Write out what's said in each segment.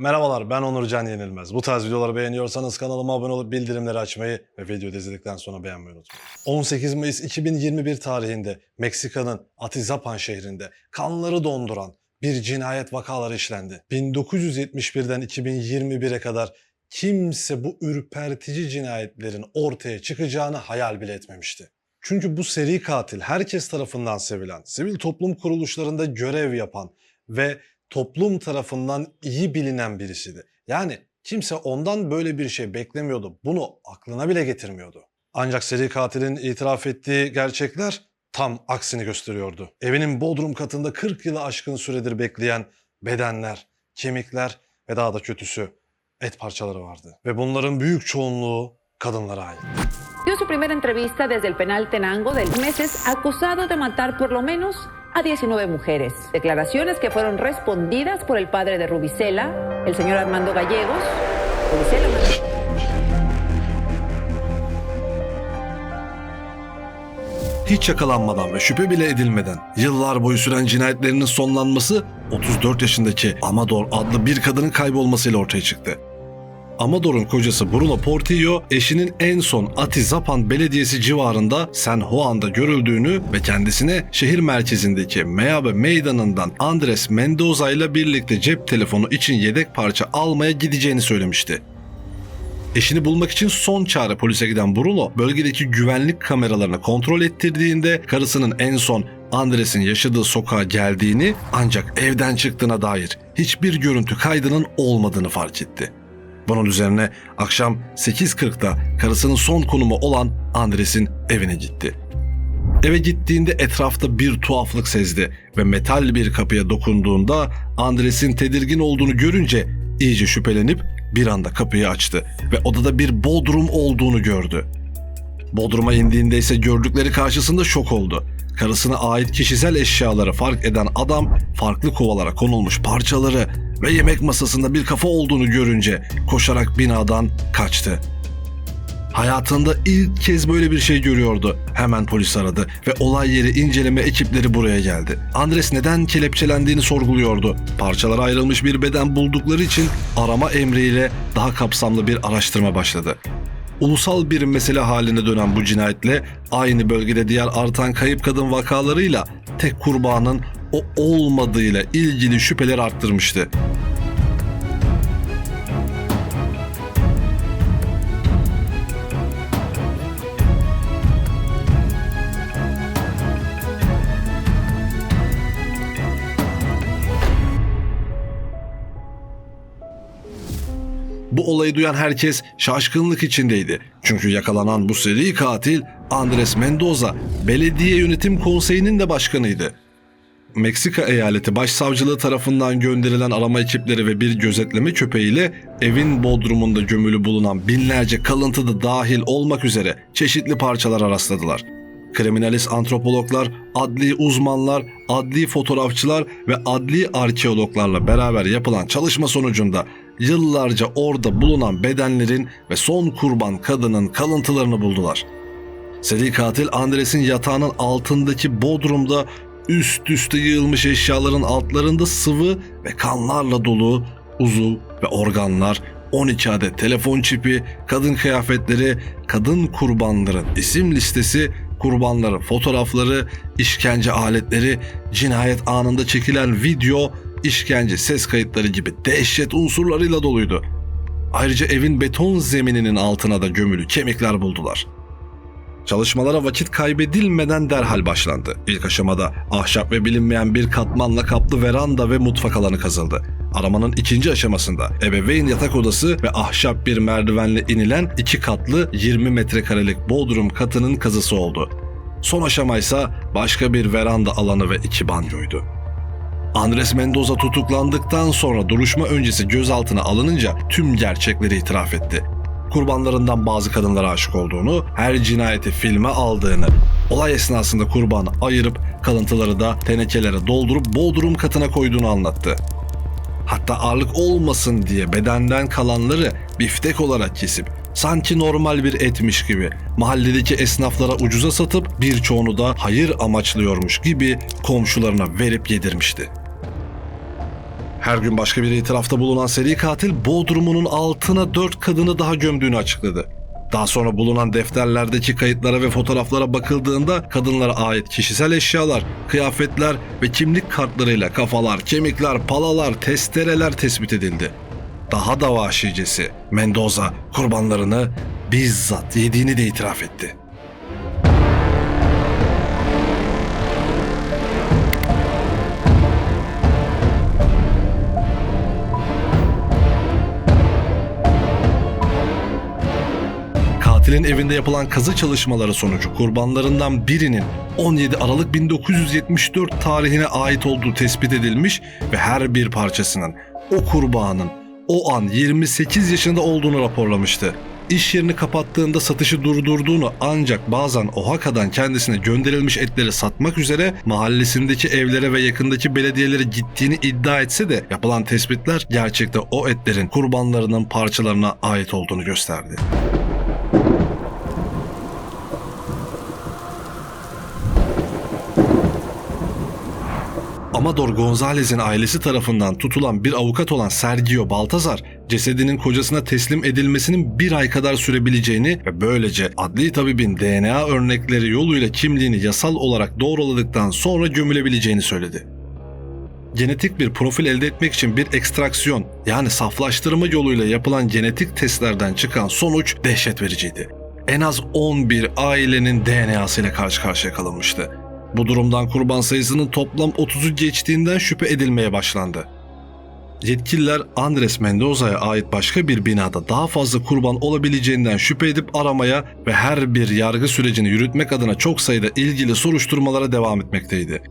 Merhabalar ben Onurcan Yenilmez. Bu tarz videoları beğeniyorsanız kanalıma abone olup bildirimleri açmayı ve videoyu izledikten sonra beğenmeyi unutmayın. 18 Mayıs 2021 tarihinde Meksika'nın Atizapan şehrinde kanları donduran bir cinayet vakaları işlendi. 1971'den 2021'e kadar kimse bu ürpertici cinayetlerin ortaya çıkacağını hayal bile etmemişti. Çünkü bu seri katil herkes tarafından sevilen, sivil toplum kuruluşlarında görev yapan ve toplum tarafından iyi bilinen birisiydi. Yani kimse ondan böyle bir şey beklemiyordu. Bunu aklına bile getirmiyordu. Ancak seri katilin itiraf ettiği gerçekler tam aksini gösteriyordu. Evinin bodrum katında 40 yılı aşkın süredir bekleyen bedenler, kemikler ve daha da kötüsü et parçaları vardı. Ve bunların büyük çoğunluğu kadınlara ait. Dio su primera entrevista desde el penal Tenango del meses acusado de matar por lo menos a 19 mujeres. Declaraciones que fueron respondidas por el padre de Rubicela, el señor Armando Gallegos. Rubicela Hiç yakalanmadan ve şüphe bile edilmeden yıllar boyu süren cinayetlerinin sonlanması 34 yaşındaki Amador adlı bir kadının kaybolmasıyla ortaya çıktı. Amador'un kocası Bruno Portillo eşinin en son Atizapan Belediyesi civarında San Juan'da görüldüğünü ve kendisine şehir merkezindeki Meabe meydanından Andres Mendoza ile birlikte cep telefonu için yedek parça almaya gideceğini söylemişti. Eşini bulmak için son çare polise giden Bruno bölgedeki güvenlik kameralarını kontrol ettirdiğinde karısının en son Andres'in yaşadığı sokağa geldiğini ancak evden çıktığına dair hiçbir görüntü kaydının olmadığını fark etti. Bunun üzerine akşam 8.40'da karısının son konumu olan Andres'in evine gitti. Eve gittiğinde etrafta bir tuhaflık sezdi ve metal bir kapıya dokunduğunda Andres'in tedirgin olduğunu görünce iyice şüphelenip bir anda kapıyı açtı ve odada bir bodrum olduğunu gördü. Bodruma indiğinde ise gördükleri karşısında şok oldu. Karısına ait kişisel eşyaları fark eden adam farklı kovalara konulmuş parçaları ve yemek masasında bir kafa olduğunu görünce koşarak binadan kaçtı. Hayatında ilk kez böyle bir şey görüyordu. Hemen polis aradı ve olay yeri inceleme ekipleri buraya geldi. Andres neden kelepçelendiğini sorguluyordu. Parçalara ayrılmış bir beden buldukları için arama emriyle daha kapsamlı bir araştırma başladı. Ulusal bir mesele haline dönen bu cinayetle aynı bölgede diğer artan kayıp kadın vakalarıyla tek kurbanın o olmadığıyla ilgili şüpheler arttırmıştı. Bu olayı duyan herkes şaşkınlık içindeydi. Çünkü yakalanan bu seri katil Andres Mendoza Belediye Yönetim Konseyi'nin de başkanıydı. Meksika eyaleti başsavcılığı tarafından gönderilen arama ekipleri ve bir gözetleme köpeğiyle evin bodrumunda gömülü bulunan binlerce kalıntı da dahil olmak üzere çeşitli parçalara rastladılar. Kriminalist antropologlar, adli uzmanlar, adli fotoğrafçılar ve adli arkeologlarla beraber yapılan çalışma sonucunda yıllarca orada bulunan bedenlerin ve son kurban kadının kalıntılarını buldular. Seri katil Andres'in yatağının altındaki bodrumda üst üste yığılmış eşyaların altlarında sıvı ve kanlarla dolu uzuv ve organlar, 12 adet telefon çipi, kadın kıyafetleri, kadın kurbanların isim listesi, kurbanların fotoğrafları, işkence aletleri, cinayet anında çekilen video, işkence ses kayıtları gibi dehşet unsurlarıyla doluydu. Ayrıca evin beton zemininin altına da gömülü kemikler buldular. Çalışmalara vakit kaybedilmeden derhal başlandı. İlk aşamada ahşap ve bilinmeyen bir katmanla kaplı veranda ve mutfak alanı kazıldı. Aramanın ikinci aşamasında ebeveyn yatak odası ve ahşap bir merdivenle inilen iki katlı 20 metrekarelik bodrum katının kazısı oldu. Son aşamaysa başka bir veranda alanı ve iki banyoydu. Andres Mendoza tutuklandıktan sonra duruşma öncesi gözaltına alınınca tüm gerçekleri itiraf etti. Kurbanlarından bazı kadınlara aşık olduğunu, her cinayeti filme aldığını, olay esnasında kurbanı ayırıp kalıntıları da tenekelere doldurup bodrum katına koyduğunu anlattı. Hatta ağırlık olmasın diye bedenden kalanları biftek olarak kesip sanki normal bir etmiş gibi mahalledeki esnaflara ucuza satıp birçoğunu da hayır amaçlıyormuş gibi komşularına verip yedirmişti. Her gün başka bir itirafta bulunan seri katil Bodrum'unun altına dört kadını daha gömdüğünü açıkladı. Daha sonra bulunan defterlerdeki kayıtlara ve fotoğraflara bakıldığında kadınlara ait kişisel eşyalar, kıyafetler ve kimlik kartlarıyla kafalar, kemikler, palalar, testereler tespit edildi. Daha da vahşicesi Mendoza kurbanlarını bizzat yediğini de itiraf etti. Katilin evinde yapılan kazı çalışmaları sonucu kurbanlarından birinin 17 Aralık 1974 tarihine ait olduğu tespit edilmiş ve her bir parçasının o kurbanın o an 28 yaşında olduğunu raporlamıştı. İş yerini kapattığında satışı durdurduğunu ancak bazen Oaxaca'dan kendisine gönderilmiş etleri satmak üzere mahallesindeki evlere ve yakındaki belediyelere gittiğini iddia etse de yapılan tespitler gerçekte o etlerin kurbanlarının parçalarına ait olduğunu gösterdi. Amador Gonzalez'in ailesi tarafından tutulan bir avukat olan Sergio Baltazar, cesedinin kocasına teslim edilmesinin bir ay kadar sürebileceğini ve böylece adli tabibin DNA örnekleri yoluyla kimliğini yasal olarak doğruladıktan sonra gömülebileceğini söyledi. Genetik bir profil elde etmek için bir ekstraksiyon yani saflaştırma yoluyla yapılan genetik testlerden çıkan sonuç dehşet vericiydi. En az 11 ailenin DNA'sı ile karşı karşıya kalınmıştı. Bu durumdan kurban sayısının toplam 30'u geçtiğinden şüphe edilmeye başlandı. Yetkililer Andres Mendoza'ya ait başka bir binada daha fazla kurban olabileceğinden şüphe edip aramaya ve her bir yargı sürecini yürütmek adına çok sayıda ilgili soruşturmalara devam etmekteydi.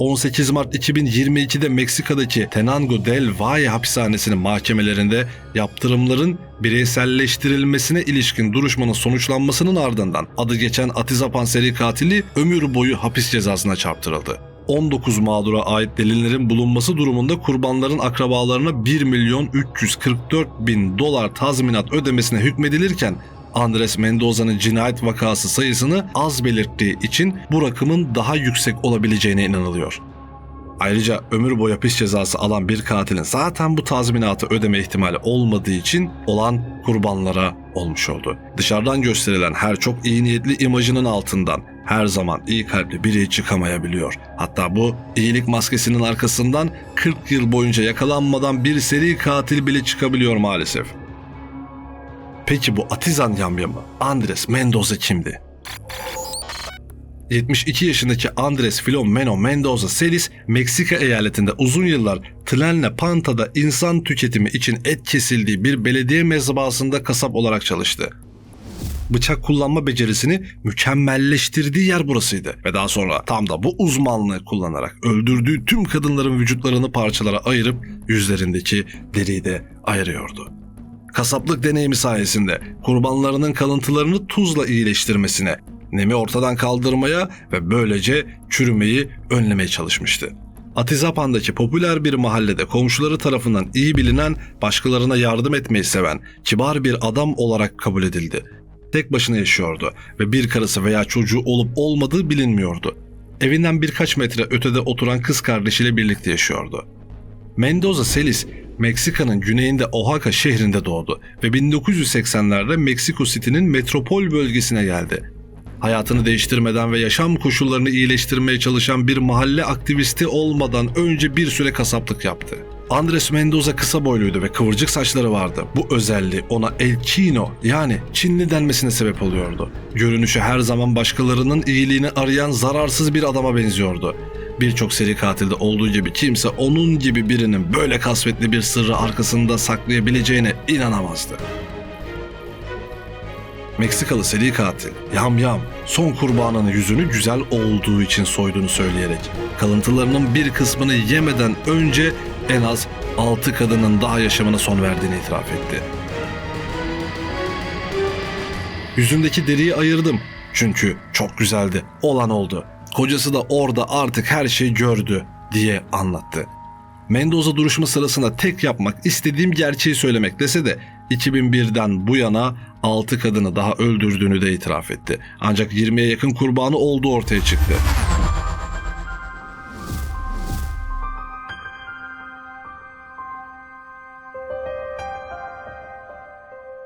18 Mart 2022'de Meksika'daki Tenango del Valle hapishanesinin mahkemelerinde yaptırımların bireyselleştirilmesine ilişkin duruşmanın sonuçlanmasının ardından adı geçen Atizapan seri katili ömür boyu hapis cezasına çarptırıldı. 19 mağdura ait delillerin bulunması durumunda kurbanların akrabalarına 1 milyon 344 bin dolar tazminat ödemesine hükmedilirken Andres Mendoza'nın cinayet vakası sayısını az belirttiği için bu rakamın daha yüksek olabileceğine inanılıyor. Ayrıca ömür boyu hapis cezası alan bir katilin zaten bu tazminatı ödeme ihtimali olmadığı için olan kurbanlara olmuş oldu. Dışarıdan gösterilen her çok iyi niyetli imajının altından her zaman iyi kalpli biri çıkamayabiliyor. Hatta bu iyilik maskesinin arkasından 40 yıl boyunca yakalanmadan bir seri katil bile çıkabiliyor maalesef. Peki bu Atizan yamyamı Andres Mendoza kimdi? 72 yaşındaki Andres Filomeno Mendoza Celis, Meksika eyaletinde uzun yıllar Tlalnepanta'da insan tüketimi için et kesildiği bir belediye mezbahasında kasap olarak çalıştı. Bıçak kullanma becerisini mükemmelleştirdiği yer burasıydı ve daha sonra tam da bu uzmanlığı kullanarak öldürdüğü tüm kadınların vücutlarını parçalara ayırıp yüzlerindeki deriyi de ayırıyordu. Kasaplık deneyimi sayesinde kurbanlarının kalıntılarını tuzla iyileştirmesine, nemi ortadan kaldırmaya ve böylece çürümeyi önlemeye çalışmıştı. Atizapan'daki popüler bir mahallede komşuları tarafından iyi bilinen, başkalarına yardım etmeyi seven, kibar bir adam olarak kabul edildi. Tek başına yaşıyordu ve bir karısı veya çocuğu olup olmadığı bilinmiyordu. Evinden birkaç metre ötede oturan kız kardeşiyle birlikte yaşıyordu. Mendoza Celis, Meksika'nın güneyinde Oaxaca şehrinde doğdu ve 1980'lerde Meksiko City'nin metropol bölgesine geldi. Hayatını değiştirmeden ve yaşam koşullarını iyileştirmeye çalışan bir mahalle aktivisti olmadan önce bir süre kasaplık yaptı. Andres Mendoza kısa boyluydu ve kıvırcık saçları vardı. Bu özelliği ona El Chino yani Çinli denmesine sebep oluyordu. Görünüşü her zaman başkalarının iyiliğini arayan zararsız bir adama benziyordu. Birçok seri katilde olduğu gibi kimse onun gibi birinin böyle kasvetli bir sırrı arkasında saklayabileceğine inanamazdı. Meksikalı seri katil Yam Yam son kurbanının yüzünü güzel olduğu için soyduğunu söyleyerek kalıntılarının bir kısmını yemeden önce en az 6 kadının daha yaşamına son verdiğini itiraf etti. Yüzündeki deriyi ayırdım çünkü çok güzeldi. Olan oldu. Kocası da orada artık her şeyi gördü diye anlattı. Mendoza duruşma sırasında tek yapmak istediğim gerçeği söylemek dese de 2001'den bu yana 6 kadını daha öldürdüğünü de itiraf etti. Ancak 20'ye yakın kurbanı olduğu ortaya çıktı.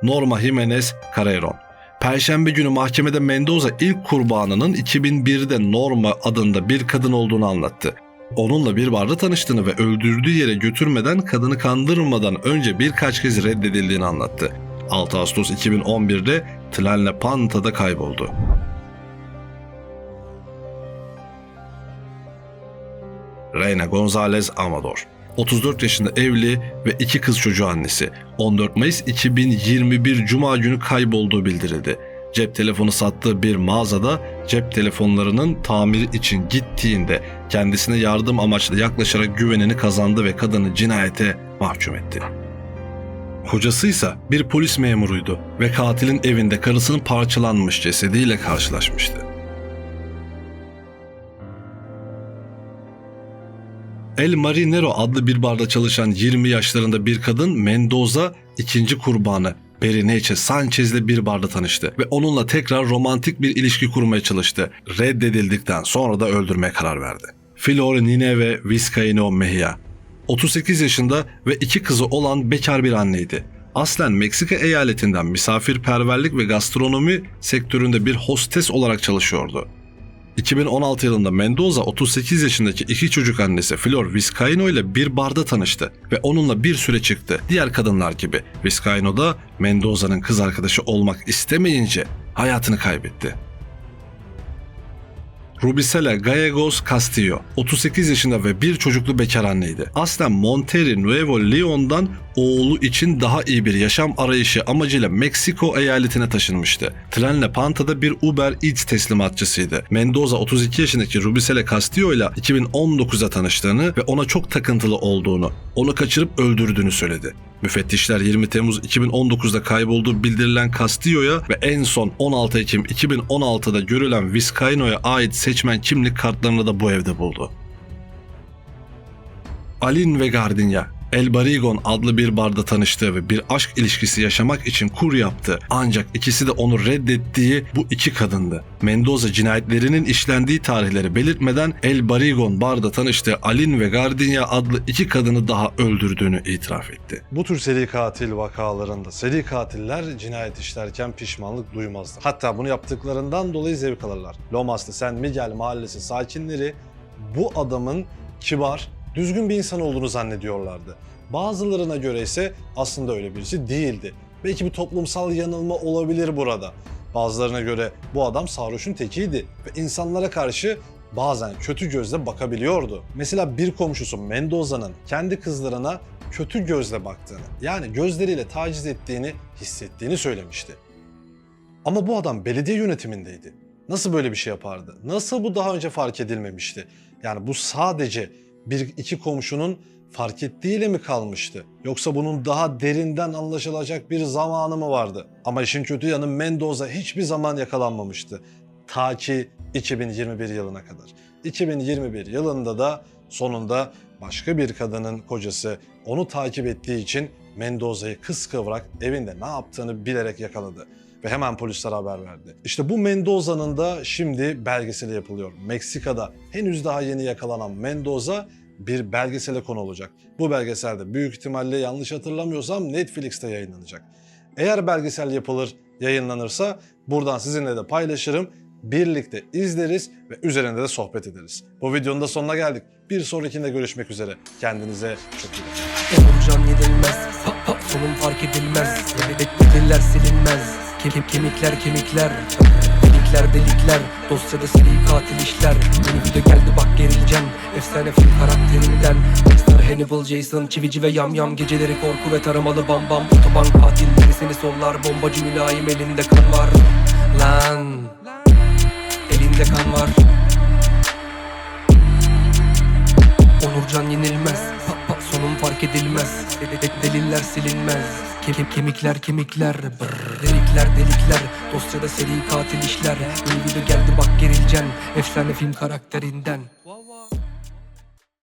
Norma Jimenez Carreron. Perşembe günü mahkemede Mendoza ilk kurbanının 2001'de Norma adında bir kadın olduğunu anlattı. Onunla bir barda tanıştığını ve öldürdüğü yere götürmeden kadını kandırmadan önce birkaç kez reddedildiğini anlattı. 6 Ağustos 2011'de Tlalnepanta'da kayboldu. Reina González Amador. 34 yaşında evli ve iki kız çocuğu annesi. 14 Mayıs 2021 Cuma günü kaybolduğu bildirildi. Cep telefonu sattığı bir mağazada cep telefonlarının tamiri için gittiğinde kendisine yardım amaçlı yaklaşarak güvenini kazandı ve kadını cinayete mahkum etti. Kocası ise bir polis memuruydu ve katilin evinde karısının parçalanmış cesediyle karşılaşmıştı. El Marinero adlı bir barda çalışan 20 yaşlarında bir kadın Mendoza ikinci kurbanı Berenice Sanchez'le bir barda tanıştı ve onunla tekrar romantik bir ilişki kurmaya çalıştı. Reddedildikten sonra da öldürmeye karar verdi. Flor Nineve Vizcaíno Mejia 38 yaşında ve iki kızı olan bekar bir anneydi. Aslen Meksika eyaletinden misafirperverlik ve gastronomi sektöründe bir hostes olarak çalışıyordu. 2016 yılında Mendoza 38 yaşındaki iki çocuk annesi Flor Vizcaíno ile bir barda tanıştı ve onunla bir süre çıktı. Diğer kadınlar gibi Vizcaíno da Mendoza'nın kız arkadaşı olmak istemeyince hayatını kaybetti. Rubicela Gallegos Castillo, 38 yaşında ve bir çocuklu bekar anneydi. Aslen Monterrey Nuevo Leon'dan oğlu için daha iyi bir yaşam arayışı amacıyla Meksiko eyaletine taşınmıştı. Trenle Panta'da bir Uber Eats teslimatçısıydı. Mendoza 32 yaşındaki Rubicela Castillo ile 2019'da tanıştığını ve ona çok takıntılı olduğunu, onu kaçırıp öldürdüğünü söyledi. Müfettişler 20 Temmuz 2019'da kaybolduğu bildirilen Castillo'ya ve en son 16 Ekim 2016'da görülen Vizcaíno'ya ait seçmen kimlik kartlarını da bu evde buldu. Alin ve Gardinya, El Barigon adlı bir barda tanıştığı ve bir aşk ilişkisi yaşamak için kur yaptı. Ancak ikisi de onu reddettiği bu iki kadındı. Mendoza cinayetlerinin işlendiği tarihleri belirtmeden El Barigon barda tanıştığı Alin ve Gardinya adlı iki kadını daha öldürdüğünü itiraf etti. Bu tür seri katil vakalarında seri katiller cinayet işlerken pişmanlık duymazlar. Hatta bunu yaptıklarından dolayı zevk alırlar. Lomas'ta San Miguel mahallesi sakinleri bu adamın kibar, düzgün bir insan olduğunu zannediyorlardı. Bazılarına göre ise aslında öyle birisi değildi. Belki bir toplumsal yanılma olabilir burada. Bazılarına göre bu adam sarhoşun tekiydi ve insanlara karşı bazen kötü gözle bakabiliyordu. Mesela bir komşusu Mendoza'nın kendi kızlarına kötü gözle baktığını, yani gözleriyle taciz ettiğini hissettiğini söylemişti. Ama bu adam belediye yönetimindeydi. Nasıl böyle bir şey yapardı? Nasıl bu daha önce fark edilmemişti? Yani bu sadece bir iki komşunun fark ettiğiyle mi kalmıştı? Yoksa bunun daha derinden anlaşılacak bir zamanı mı vardı? Ama işin kötü yanı Mendoza hiçbir zaman yakalanmamıştı. Ta ki 2021 yılına kadar. 2021 yılında da sonunda başka bir kadının kocası onu takip ettiği için Mendoza'yı kıskıvrak evinde ne yaptığını bilerek yakaladı ve hemen polislere haber verdi. İşte bu Mendoza'nın da şimdi belgeseli yapılıyor. Meksika'da henüz daha yeni yakalanan Mendoza bir belgesele konu olacak. Bu belgeselde büyük ihtimalle yanlış hatırlamıyorsam Netflix'te yayınlanacak. Eğer belgesel yapılır, yayınlanırsa buradan sizinle de paylaşırım. Birlikte izleriz ve üzerinde de sohbet ederiz. Bu videonun da sonuna geldik. Bir sonrakinde görüşmek üzere. Kendinize çok iyi bakın. Sonun fark edilmez Beklediler silinmez Kem, kem- kemikler. Kemikler Delikler. Delikler Dosyada seri katil işler. Video geldi bak gerileceğim. Efsane film karakterinden. Dexter, Hannibal, Jason, Çivici ve Yam Yam. Geceleri korku ve taramalı bam bam. Otoban katilleri seni sollar. Bombacı mülayim elinde kan var. Lan. Elinde kan var. Onurcan yenilmez Sonun fark edilmez. De- de- Deliller silinmez. Kem, kem- kemikler kemikler. Brr, Delikler delikler. Dosyada seri katil işler. Video geldi bak gerilcen Efsane film karakterinden